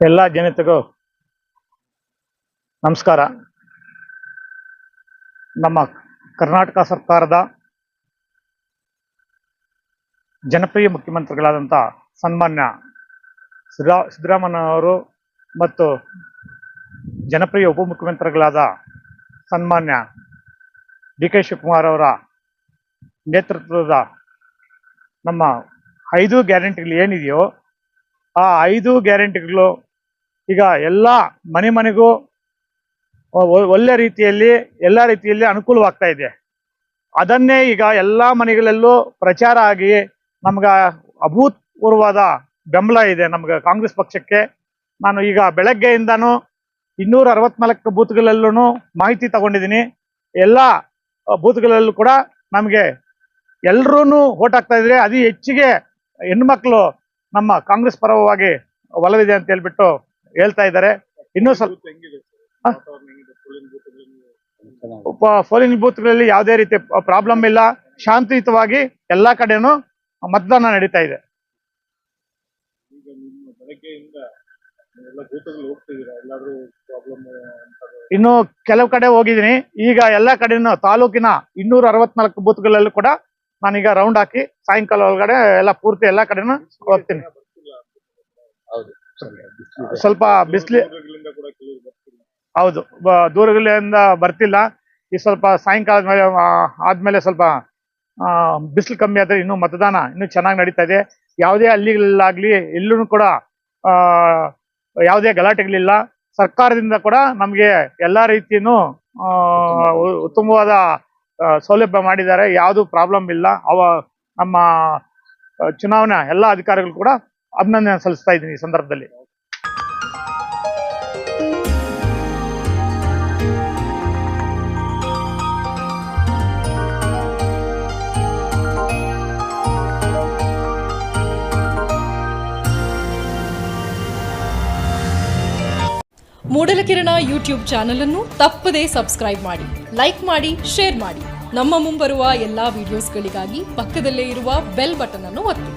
ಎಲ್ಲ ಜನತೆಗೂ ನಮಸ್ಕಾರ. ನಮ್ಮ ಕರ್ನಾಟಕ ಸರ್ಕಾರದ ಜನಪ್ರಿಯ ಮುಖ್ಯಮಂತ್ರಿಗಳಾದಂಥ ಸನ್ಮಾನ್ಯ ಸಿದ್ದರಾ ಸಿದ್ದರಾಮಯ್ಯನವರು ಮತ್ತು ಜನಪ್ರಿಯ ಉಪಮುಖ್ಯಮಂತ್ರಿಗಳಾದ ಸನ್ಮಾನ್ಯ ಡಿ ಕೆ ಶಿವಕುಮಾರ್ ಅವರ ನೇತೃತ್ವದ ನಮ್ಮ ಐದು ಗ್ಯಾರಂಟಿಗಳು ಏನಿದೆಯೋ ಆ ಐದು ಗ್ಯಾರಂಟಿಗಳು ಈಗ ಎಲ್ಲ ಮನೆ ಮನೆಗೂ ಒಳ್ಳೆ ರೀತಿಯಲ್ಲಿ, ಎಲ್ಲ ರೀತಿಯಲ್ಲಿ ಅನುಕೂಲವಾಗ್ತಾ ಇದೆ. ಅದನ್ನೇ ಈಗ ಎಲ್ಲ ಮನೆಗಳಲ್ಲೂ ಪ್ರಚಾರ ಆಗಿ ನಮ್ಗೆ ಅಭೂತಪೂರ್ವವಾದ ಬೆಂಬಲ ಇದೆ ನಮ್ಗೆ ಕಾಂಗ್ರೆಸ್ ಪಕ್ಷಕ್ಕೆ. ನಾನು ಈಗ ಬೆಳಗ್ಗೆಯಿಂದನೂ ಇನ್ನೂರ ಅರವತ್ನಾಲ್ಕು ಬೂತ್ಗಳಲ್ಲೂ ಮಾಹಿತಿ ತಗೊಂಡಿದ್ದೀನಿ. ಎಲ್ಲ ಬೂತ್ಗಳಲ್ಲೂ ಕೂಡ ನಮಗೆ ಎಲ್ರೂ ಓಟ್ ಹಾಕ್ತಾ ಇದ್ರೆ ಅತಿ ಹೆಚ್ಚಿಗೆ ಹೆಣ್ಮಕ್ಳು ನಮ್ಮ ಕಾಂಗ್ರೆಸ್ ಪರವಾಗಿ ಒಲವಿದೆ ಅಂತ ಹೇಳ್ಬಿಟ್ಟು ಹೇಳ್ತಾ ಇದ್ದಾರೆ. ಇನ್ನೂ ಸ್ವಲ್ಪ ಪೋಲಿಂಗ್ ಬೂತ್ಗಳಲ್ಲಿ ಯಾವುದೇ ರೀತಿ ಪ್ರಾಬ್ಲಮ್ ಇಲ್ಲ. ಶಾಂತಿಯುತವಾಗಿ ಎಲ್ಲಾ ಕಡೆನೂ ಮತದಾನ ನಡೀತಾ ಇದೆ. ಈಗ ನಿಮ್ಮ ಬೆಳಗ್ಗೆಯಿಂದ ಎಲ್ಲ ಬೂತ್ಗಳು ಹೋಗ್ತಿದ್ದೀರಾ? ಎಲ್ಲಾದ್ರೂ ಪ್ರಾಬ್ಲಮ್ ಇನ್ನು ಕೆಲವು ಕಡೆ ಹೋಗಿದ್ದೀನಿ. ಈಗ ಎಲ್ಲ ಕಡೆನೂ ತಾಲೂಕಿನ ಇನ್ನೂರ ಅರವತ್ನಾಲ್ಕು ಬೂತ್ಗಳಲ್ಲೂ ಕೂಡ ನಾನೀಗ ರೌಂಡ್ ಹಾಕಿ ಸಾಯಂಕಾಲ ಒಳಗಡೆ ಎಲ್ಲ ಪೂರ್ತಿ ಎಲ್ಲಾ ಕಡೆನೂ ಹೋಗ್ತೀನಿ. ಸ್ವಲ್ಪ ಬಿಸಿಲಿ ಹೌದು ದೂರಗಳಿಂದ ಬರ್ತಿಲ್ಲ. ಈ ಸ್ವಲ್ಪ ಸಾಯಂಕಾಲ ಮೇಲೆ ಆದ್ಮೇಲೆ ಸ್ವಲ್ಪ ಬಿಸಿಲು ಕಮ್ಮಿ ಆದ್ರೆ ಇನ್ನೂ ಮತದಾನ ಇನ್ನೂ ಚೆನ್ನಾಗಿ ನಡೀತಾ ಇದೆ. ಯಾವುದೇ ಹಳ್ಳಿಗಳಲ್ಲಾಗ್ಲಿ ಎಲ್ಲೂ ಕೂಡ ಯಾವುದೇ ಗಲಾಟೆಗಳಿಲ್ಲ. ಸರ್ಕಾರದಿಂದ ಕೂಡ ನಮಗೆ ಎಲ್ಲಾ ರೀತಿಯೂ ಉತ್ತಮವಾದ ಸೌಲಭ್ಯ ಮಾಡಿದ್ದಾರೆ. ಯಾವುದು ಪ್ರಾಬ್ಲಮ್ ಇಲ್ಲ. ಅವ ನಮ್ಮ ಚುನಾವಣಾ ಎಲ್ಲ ಅಧಿಕಾರಿಗಳು ಕೂಡ ಅಭಿನಂದನೆ ಸಲ್ಲಿಸ್ತಾ ಇದ್ದೀನಿ ಈ ಸಂದರ್ಭದಲ್ಲಿ. ಮೂಡಲಕಿರಣ ಯೂಟ್ಯೂಬ್ ಚಾನಲ್ ಅನ್ನು ತಪ್ಪದೇ ಸಬ್ಸ್ಕ್ರೈಬ್ ಮಾಡಿ, ಲೈಕ್ ಮಾಡಿ, ಶೇರ್ ಮಾಡಿ. ನಮ್ಮ ಮುಂಬರುವ ಎಲ್ಲಾ ವಿಡಿಯೋಸ್ಗಳಿಗಾಗಿ ಪಕ್ಕದಲ್ಲೇ ಇರುವ ಬೆಲ್ ಬಟನ್ ಅನ್ನು ಒತ್ತಿ.